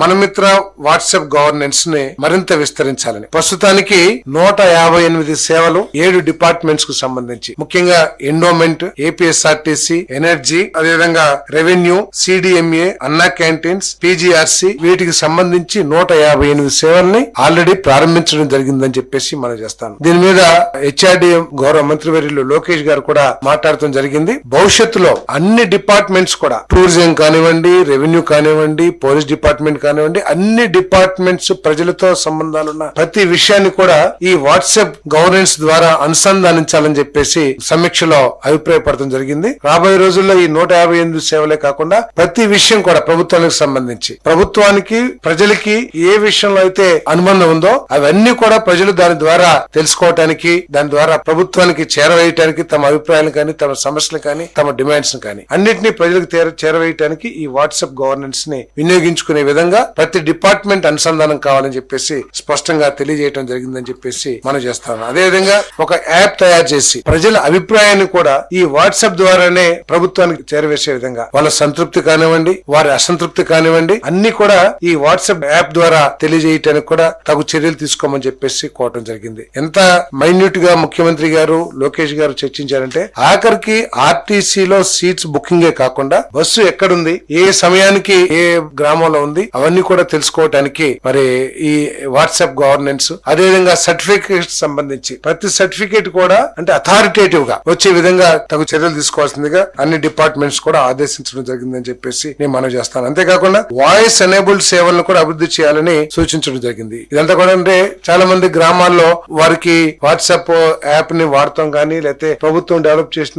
Mana Mitra WhatsApp గవర్నెన్స్ని మరింత విస్తరించాలని. ప్రస్తుతానికి నూట యాభై ఎనిమిది సేవలు ఏడు డిపార్ట్మెంట్స్కు సంబంధించి. ముఖ్యంగా ఎండోమెంట్ ఏపీఎస్ఆర్టీసీ ఎనర్జీ అదేవిధంగా revenue CDMA Anna canteens PGRC వీటికి సంబంధించి నూట యాభై ఎనిమిది సేవల్ని ఆల్రెడీ ప్రారంభించడం జరిగిందని చెప్పేసి మనం చేస్తాను. దీని మీద హెచ్ఆర్డిఎం గౌరవ మంత్రివర్యులు లోకేష్ గారు కూడా మాట్లాడటం జరిగింది. భవిష్యత్తులో అన్ని డిపార్ట్మెంట్స్ కూడా టూరిజం కానివ్వండి రెవెన్యూ కానివ్వండి పోలీస్ డిపార్ట్మెంట్ కానివ్వండి అన్ని డిపార్ట్మెంట్స్ ప్రజలతో సంబంధాలున్న ప్రతి విషయాన్ని కూడా ఈ వాట్సాప్ గవర్నెన్స్ ద్వారా అనుసంధానించాలని చెప్పేసి సమీక్షలో అభిప్రాయపడటం జరిగింది. రాబోయే రోజుల్లో ఈ నూట యాభై ఎనిమిది సేవలే కాకుండా ప్రతి విషయం కూడా ప్రభుత్వానికి సంబంధించి ప్రభుత్వానికి ప్రజలకి ఏ విషయంలో అయితే అనుబంధం ఉందో అవన్నీ కూడా ప్రజలు దాని ద్వారా తెలుసుకోవటానికి దాని ద్వారా ప్రభుత్వానికి చేరవేయటానికి తమ అభిప్రాయాలు కానీ తమ సమస్యలు కానీ తమ డిమాండ్స్ కానీ అన్నింటినీ ప్రజలకు చేరవేయటానికి ఈ వాట్సాప్ గవర్నెన్స్ని వినియోగించుకునే విధంగా ప్రతి డిపార్ట్మెంట్ అనుసంధానం కావాలని చెప్పేసి స్పష్టంగా తెలియజేయడం జరిగిందని చెప్పేసి మనం చేస్తాం అదేవిధంగా ఒక యాప్ తయారు చేసి ప్రజల అభిప్రాయాన్ని కూడా ఈ వాట్సాప్ ద్వారానే ప్రభుత్వానికి చేరవేసే విధంగా వాళ్ళ సంతృప్తి కానివ్వండి వారి అసంతృప్తి కానివ్వండి అన్ని కూడా ఈ వాట్సాప్ యాప్ ద్వారా తెలియజేయటానికి కూడా తగు చర్యలు తీసుకోమని చెప్పేసి కోవటం జరిగింది. ఎంత మైన్యూట్గా ముఖ్యమంత్రి గారు లోకేష్ గారు చర్చించారంటే ఆఖరికి ఆర్టీసీలో సీట్స్ బుకింగే కాకుండా బస్సు ఎక్కడుంది ఏ సమయానికి ఏ గ్రామంలో ఉంది అవన్నీ కూడా తెలుసుకోవటానికి మరి ఈ వాట్సాప్ గవర్నెన్స్ అదేవిధంగా సర్టిఫికేట్ సంబంధించి ప్రతి సర్టిఫికేట్ కూడా అంటే అథారిటేటివ్గా వచ్చే విధంగా తగు చర్యలు తీసుకోవాల్సిందిగా అన్ని డిపార్ట్మెంట్స్ కూడా ఆదేశించడం జరిగిందని చెప్పేసి నేను మనం చేస్తాను. అంతేకాకుండా వాయిస్ ఎనేబుల్డ్ సేవలను కూడా అభివృద్ధి చేయాలని సూచించడం జరిగింది. ఇదంతా కూడా అంటే చాలా మంది గ్రామాల్లో వారికి వాట్సాప్ యాప్ని వాడతాం కానీ లేకపోతే ప్రభుత్వం డెవలప్ చేసిన